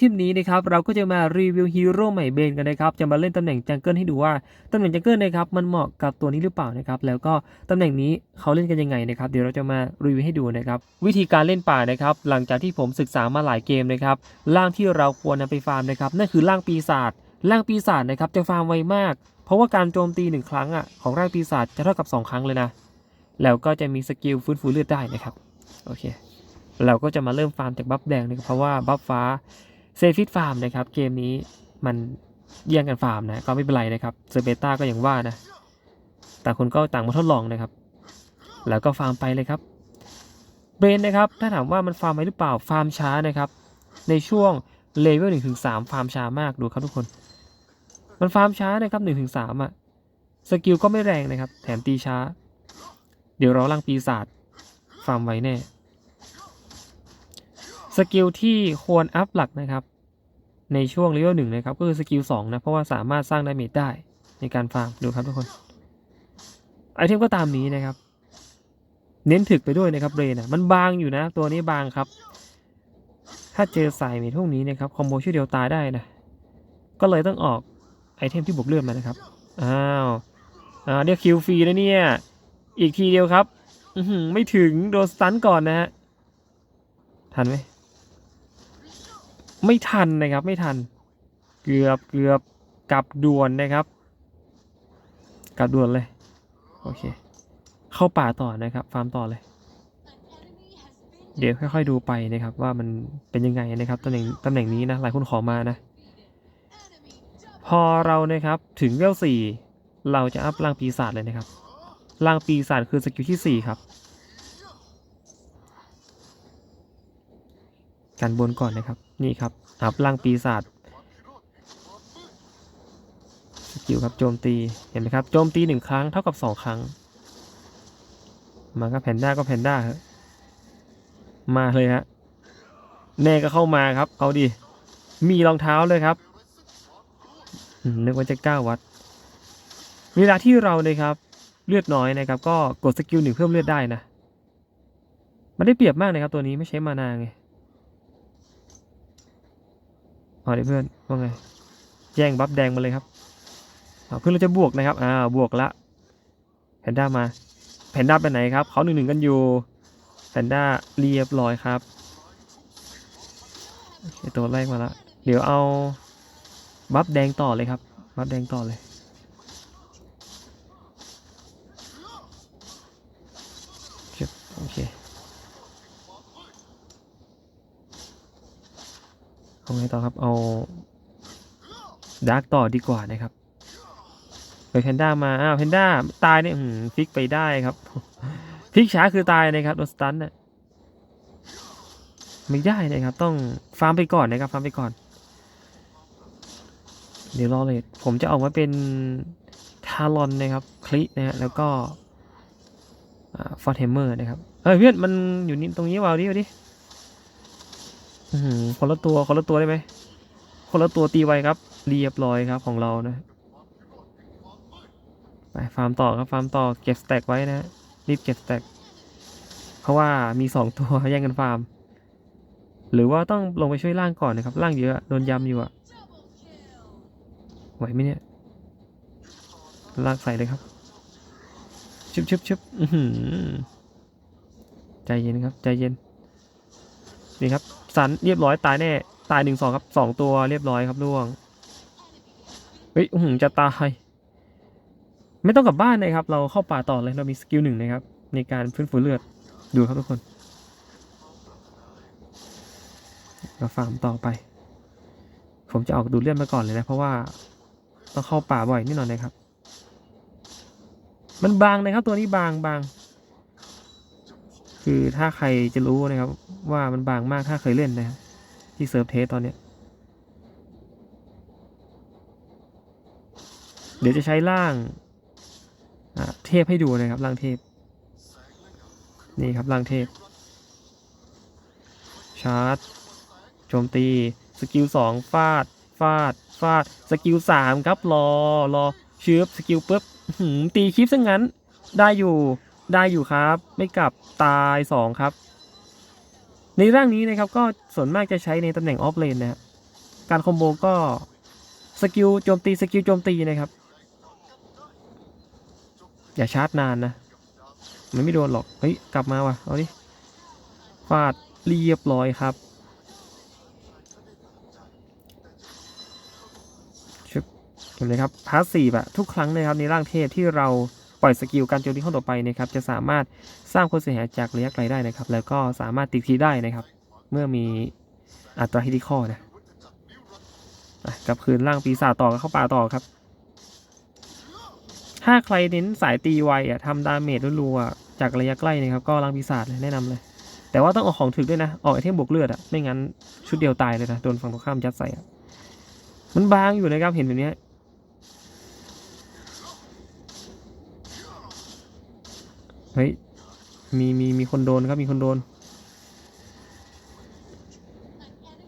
คลิปนี้นะครับเราก็จะมารีวิวฮีโร่ใหม่เบนกันนะครับจะมาเล่นตำแหน่งจังเกิลให้ดูว่าตำแหน่งจังเกิลนะครับมันเหมาะกับตัวนี้หรือเปล่านะครับแล้วก็ตำแหน่งนี้เขาเล่นกันยังไงนะครับเดี๋ยวเราจะมารีวิวให้ดูนะครับวิธีการเล่นป่านะครับหลังจากที่ผมศึกษามาหลายเกมนะครับร่างที่เราควรนำไปฟาร์มนะครับนั่นคือร่างปีศาจร่างปีศาจนะครับจะฟาร์มไวมาก เพราะว่าการโจมตีหนึ่งครั้งอะของร่างปีศาจจะเท่ากับสองครั้งเลยนะแล้วก็จะมีสกิลฟื้นฟูเลือดได้นะครับโอเคเราก็จะมาเริ่มฟาร์มจากบัฟแดงนะครับเพราะว่าบัฟฟ้า เซฟิตฟาร์มนะครับ เกมนี้มันแย่งกันฟาร์มนะก็ไม่เป็นไรนะครับเซอร์เบต้าก็อย่างว่านะต่างคนก็ต่างมาทดลองนะครับ แล้วก็ฟาร์มไปเลยครับเบรนนะครับถ้าถามว่ามันฟาร์มไหมหรือเปล่าฟาร์มช้านะครับ ในช่วงเลเวลหนึ่งถึงสามฟาร์มช้ามากดูครับทุกคน มันฟาร์มช้านะครับหนึ่งถึงสามอะสกิลก็ไม่แรงนะครับ แถมตีช้า เดี๋ยวเราล่างปีศาจฟาร์มไว้แน่ สกิลที่ควรอัพหลักนะครับ ในช่วงเลเวลหนึ่งนะครับ ก็คือสกิลสองนะ เพราะว่าสามารถสร้างดาเมจได้ในการฟาร์ม ดูครับทุกคน ไอเทมก็ตามนี้นะครับ เน้นถึกไปด้วยนะครับเรนะมันบางอยู่นะ ตัวนี้บางครับ ถ้าเจอสายเมทพวกนี้นะครับคอมโบช่วยเดียวตายได้นะ ก็เลยต้องออกไอเทมที่บวกเลือดมานะครับ อ้าวอ่าเรียกคิวฟรีนะเนี่ย อีกทีเดียวครับ อือหือไม่ถึงโดนสตันก่อนนะฮะ ทันไหม ไม่ทันนะครับ ไม่ทัน เกือบเกือบกลับด่วนนะครับ กลับด่วนเลย โอเค เข้าป่าต่อนะครับ ฟาร์มต่อเลย เดี๋ยวค่อยๆดูไปนะครับ ว่ามันเป็นยังไงนะครับตำแหน่งตำแหน่งนี้นะหลายคนขอมานะ พอเรานะครับถึงเลเวลสี่เราจะอัพร่างปีศาจเลยนะครับร่างปีศาจคือสกิลที่สี่ครับ กันบนก่อนนะครับ นี่ครับอัพร่างปีศาจสกิลครับโจมตีเห็นไหมครับโจมตีหนึ่งครั้งเท่ากับสองครั้ง มาก็แพนด้าก็แพนด้ามาเลยฮะแน่ก็เข้ามาครับ เอาดิมีรองเท้าเลยครับนึกว่าจะก้าวัด เวลาที่เราเลยครับ เลือดน้อยนะครับ ก็กดสกิลหนึ่งเพิ่มเลือดได้นะมันได้เปรียบมากนะครับตัวนี้ไม่ใช้มานาไง เอาดิเพื่อนว่าไงแย่งบัฟแดงมาเลยครับเอาเพื่อนเราจะบวกนะครับอ่าบวกละแพนด้ามาแพนด้าไปไหนครับเขาหนึ่งหนึ่งกันอยู่แพนด้าเรียบร้อยครับตัวแรกมาละเดี๋ยวเอาบัฟแดงต่อเลยครับบัฟแดงต่อเลยเจ็บโอเค เอาไงต่อครับ เอาดาร์กต่อดีกว่านะครับเปิดแพนด้ามา อ้าวแพนด้าตายเนี่ยฟิกไปได้ครับฟิกช้าคือตายนะครับโดนสตันน่ะไม่ได้นะครับ ต้องฟาร์มไปก่อนนะครับฟาร์มไปก่อน เดี๋ยวรอเลย ผมจะออกมาเป็นทารอนนะครับ คลินะฮะแล้วก็ฟอร์เทมเมอร์นะครับเฮ้ยเพื่อนมันอยู่นี่ตรงนี้วาวดิวดิ คนละตัวคนละตัวได้ไหมคนละตัวตีไวครับ เรียบร้อยครับของเรานะไปฟาร์มต่อครับฟาร์มต่อเก็บสแต็กไว้นะรีบเก็บสแต็กเพราะว่ามีสองตัวแย่งกันฟาร์ม หรือว่าต้องลงไปช่วยล่างก่อนนะครับล่างเยอะโดนยำอยู่อะไหวไหมเนี่ยลากใส่เลยครับชุบชุบชุบใจเย็นครับ ใจเย็น นี่ครับ สันเรียบร้อยตายแน่ ตายหนึ่งสองครับสองตัวเรียบร้อยครับล่วง เฮ้ยอื้อหือจะตาย ไม่ต้องกลับบ้านนะครับ เราเข้าป่าต่อเลยเรามีสกิลหนึ่งนะครับ ในการฟื้นฟูเลือดดูครับทุกคน เราฟาร์มต่อไป ผมจะออกดูดเลือดมาก่อนเลยนะ เพราะว่าต้องเข้าป่าบ่อยนิดหน่อยนะครับ มันบางนะครับตัวนี้บางบางคือถ้าใครจะรู้นะครับ ว่ามันบางมากถ้าเคยเล่นนะที่เซิร์ฟเทสตอนเนี้ย เดี๋ยวจะใช้ล่างเทพให้ดูนะครับล่างเทพ นี่ครับล่างเทพ ชาร์จโจมตี สกิลสองฟาด ฟาด ฟาด สกิลสามครับรอรอชืบสกิลปุ๊บตีคลิปซะงั้น ได้อยู่ได้อยู่ครับ ไม่กลับตาย2ครับ ในร่างนี้นะครับก็ส่วนมากจะใช้ในตำแหน่งออฟเลนนะครับการคอมโบก็สกิลโจมตีสกิลโจมตีนะครับ อย่าชาร์จนานนะ มันไม่โดนหรอก เฮ้ย กลับมาว่ะ เอาดิฟาดเรียบร้อยครับชึบเห็นไหมครับพาสซีฟอะทุกครั้งนะครับในร่างเทพที่เรา ปล่อยสกิลการโจมตีข้อต่อไปนะครับจะสามารถสร้างความเสียหายจากระยะไกลได้นะครับ แล้วก็สามารถติดทีได้นะครับ เมื่อมีอัตราฮิติคอนะอะกับคืนร่างปีศาจต่อเข้าป่าต่อครับ ถ้าใครเน้นสายตีไวอะทำดาเมจรัวๆจากระยะใกล้นะครับ ก็ร่างปีศาจเลยแนะนำเลย แต่ว่าต้องออกของถึกด้วยนะ ออกไอเทมบวกเลือดอะไม่งั้นชุดเดียวตายเลยนะโดนฝั่งตรงข้ามยัดใส่อะมันบางอยู่นะครับเห็นแบบเนี้ เฮ้ย มีมีมีคนโดนครับ มีคนโดน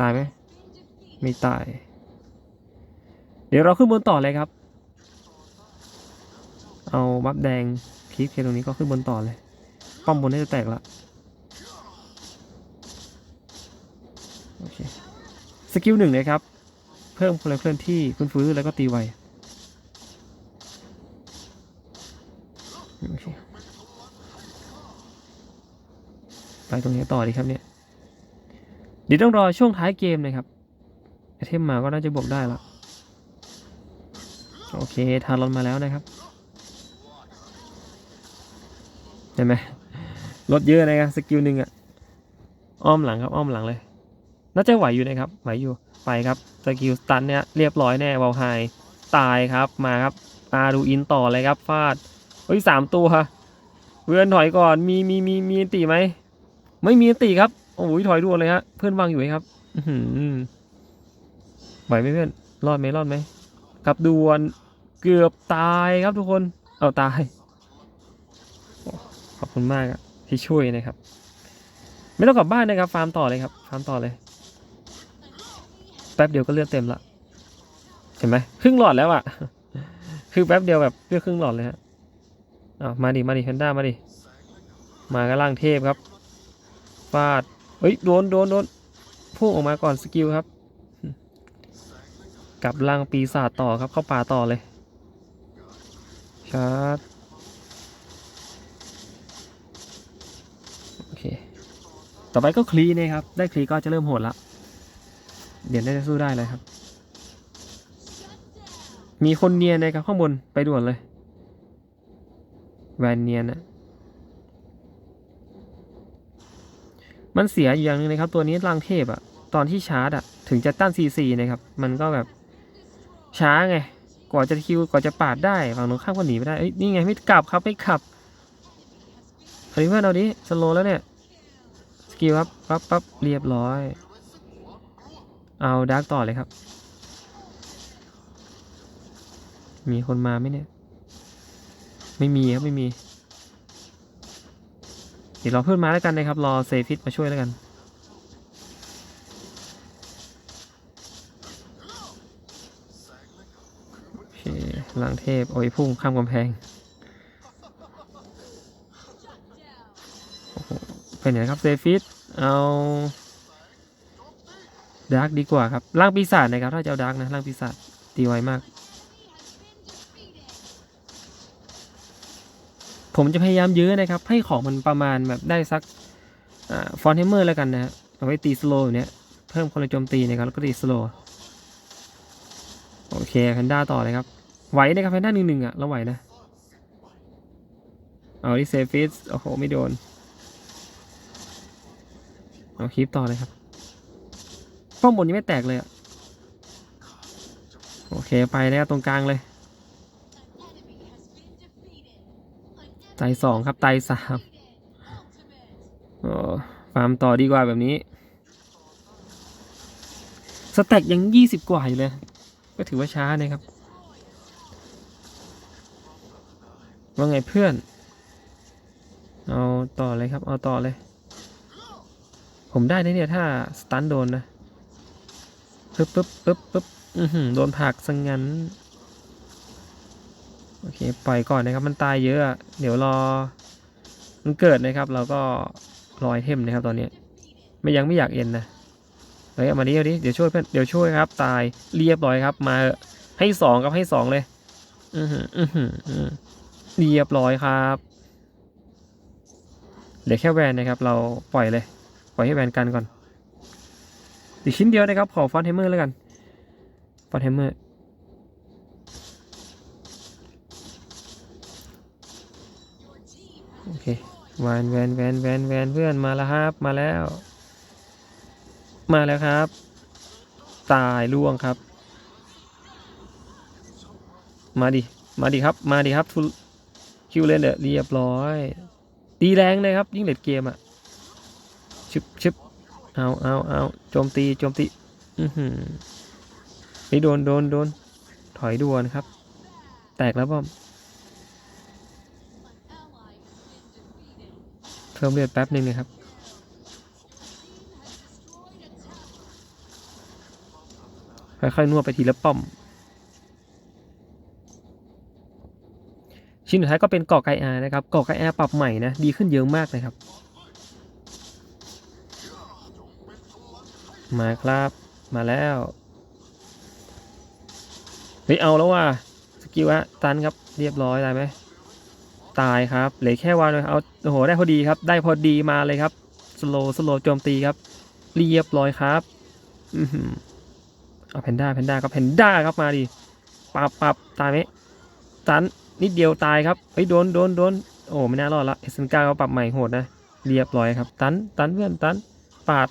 ตายไหม ไม่ตาย เดี๋ยวเราขึ้นบนต่อเลยครับ เอาบัฟแดงคลิกเคตรงนี้ก็ขึ้นบนต่อเลย ป้อมบนน่าจะแตกละโอเค สกิลหนึ่งเลยครับ เพิ่มพลังเคลื่อนที่ฟื้นฟื้นแล้วก็ตีไวโอเค ไปตรงนี้ต่อดีครับเนี่ยเดี๋ยวต้องรอช่วงท้ายเกมนะครับไอเทมมาก็น่าจะบวกได้ละโอเคทารอนมาแล้วนะครับเห็นไหมลดเยอะนะครับสกิลหนึ่งอะอ้อมหลังครับอ้อมหลังเลย น่าจะไหวอยู่นะครับไหวอยู่ไปครับสกิลสตันเนี่ยเรียบร้อยแน่วอลไฮตายครับมาครับอาดูอินต่อเลยครับฟาดเฮ้ยสามตัวเพื่อนถอยก่อนมีมีมีมีอันตีไหม ไม่มีตีครับ โอ้ยถอยด่วนเลยฮะ เพื่อนวางอยู่ไหมครับอืไหวไหมเพื่อน รอดไหมรอดไหมกับด่วนเกือบตายครับทุกคน เอาตาย ขอบคุณมากที่ช่วยนะครับ ไม่ต้องกลับบ้านนะครับ ฟาร์มต่อเลยครับ ฟาร์มต่อเลย แป๊บเดียวก็เลือดเต็มละ เห็นไหมครึ่งหลอดแล้วอะคือแป๊บเดียวแบบเลือดครึ่งหลอดเลยฮะอ้าวมาดิ มาดิแพนด้ามาดิ มาก็ล่างเทพครับ ฟาด เฮ้ย โดน โดน โดน พุ่งออกมาก่อนสกิลครับ กลับล่างปีศาจต่อครับ เข้าป่าต่อเลย ชาร์จ โอเค ต่อไปก็คลีนะครับ ได้คลีก็จะเริ่มโหดละ เดี๋ยวน่าจะสู้ได้เลยครับ มีคนเนียนนะครับข้างบน ไปด่วนเลย แวนเนียนอะ มันเสียอยู่อย่างหนึงนะครับ ตัวนี้ลังเทพอะตอนที่ชาร์จอะถึงจะต้านซีซีนะครับ มันก็แบบช้าไง กว่าจะคิวกว่าจะปาดได้ฝั่งตรงข้ามก็หนีไม่ได้เอ้ยนี่ไงไม่กลับครับไม่ขับเฮ้ยเพื่อนเอาดิสโลแล้วเนี่ยสกิลครับปั๊บปั๊บเรียบร้อย เอาดาร์กต่อเลยครับ มีคนมาไหมเนี่ย ไม่มีครับไม่มี เดี๋ยวรอเพื่อนมาแล้วกันนะครับ รอเซฟิตมาช่วยแล้วกันโอเคลังเทพเอาไว้พุ่งข้ามกำแพงโอ้โหไปไหนครับเซฟิต เอาดาร์กดีกว่าครับ ร่างปีศาจนะครับ ถ้าจะเอาดาร์กนะ ร่างปีศาจตีไวมาก ผมจะพยายามยื้อนะครับ ให้ของมันประมาณแบบได้สักฟอนเทมเมอร์แล้วกันนะฮะเอาไว้ตีสโลว์อยู่เนี้ยเพิ่มคนละโจมตีนะครับแล้วก็ตีสโลว์โอเคแพนด้าต่อเลยครับไหวนะครับแพนด้าหนึ่งหนึ่งอะเราไหวนะเอาที่เซฟิสโอ้โหไม่โดนเอาคลิปต่อเลยครับป้อมบนยังไม่แตกเลยอะโอเคไปแล้วตรงกลางเลย ไตสองครับไตสามโอ้ฟาร์มต่อดีกว่าแบบนี้ สแต็กยังยี่สิบกว่าอยู่เลย ก็ถือว่าช้านะครับ ว่าไงเพื่อน เอาต่อเลยครับ เอาต่อเลย ผมได้นะเนี่ยถ้าสตันโดนนะปึ๊บปึ๊บปึ๊บปึ๊บอือหือโดนผักสังงั้น โอเค ปล่อยก่อนนะครับ มันตายเยอะ เดี๋ยวรอ มันเกิดนะครับ เราก็รอไอเทมนะครับ ตอนนี้ ไม่ยังไม่อยากเอ็นนะเฮ้ยมาดิเอาดิ เดี๋ยวช่วยเพื่อน เดี๋ยวช่วยครับ ตายเรียบร้อยครับ มาให้สองครับให้สองเลย อือหืออือหืออื้อเรียบร้อยครับเหลือแค่แวนนะครับ เราปล่อยเลย ปล่อยให้แวนกันก่อนอีกชิ้นเดียวนะครับ ขอฟอนเทมเมอร์แล้วกันฟอนเทมเมอร์โอเค แวนแวนแวนแวนแวนเพื่อนมาแล้วครับ มาแล้ว มาแล้วครับ ตายล่วงครับ มาดิ มาดิครับ มาดิครับทุคิวเลนเดอเรียบร้อย ตีแรงเลยครับ ยิ่งเลดเกมอะชึบชึบเอาเอาเอาโจมตีโจมตี อือหือนี่โดนโดนโดนถอยด่วนครับ แตกแล้วป้อม พิ่มเลือดแป๊บหนึ่งนะครับ ค่อยๆนวดไปทีละป้อม ชิ้นสุดท้ายก็เป็นเกาะไกอานะครับเกาะไกอาปรับใหม่นะ ดีขึ้นเยอะมากเลยครับ มาครับมาแล้วเฮ้ยเอาแล้วว่ะสกิลอะตันครับเรียบร้อยได้ไหม ตายครับเหลือแค่วันเลยเอาโอ้โหได้พอดีครับ ได้พอดีมาเลยครับสโลสโลโจมตีครับ เรียบร้อยครับอืเอาแพนด้าแพนด้าครับแพนด้าครับมาดิปับปับตายไหมตันนิดเดียวตายครับเฮ้ยโดนโดนโดนโอ้ไม่น่ารอดละเอสเซนก้าก็ปรับใหม่โหดนะเรียบร้อยครับ ตันตันเพื่อนตันปาด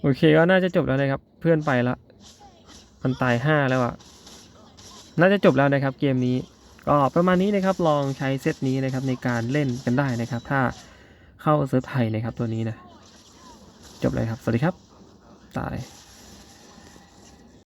โอเคก็น่าจะจบแล้วนะครับ เพื่อนไปละมันตายห้าแล้วอะน่าจะจบแล้วนะครับ เกมนี้ ก็ประมาณนี้นะครับลองใช้เซตนี้นะครับในการเล่นกันได้นะครับ ถ้าเข้าเซิร์ฟไทยนะครับตัวนี้นะ จบเลยครับ สวัสดีครับ ตาย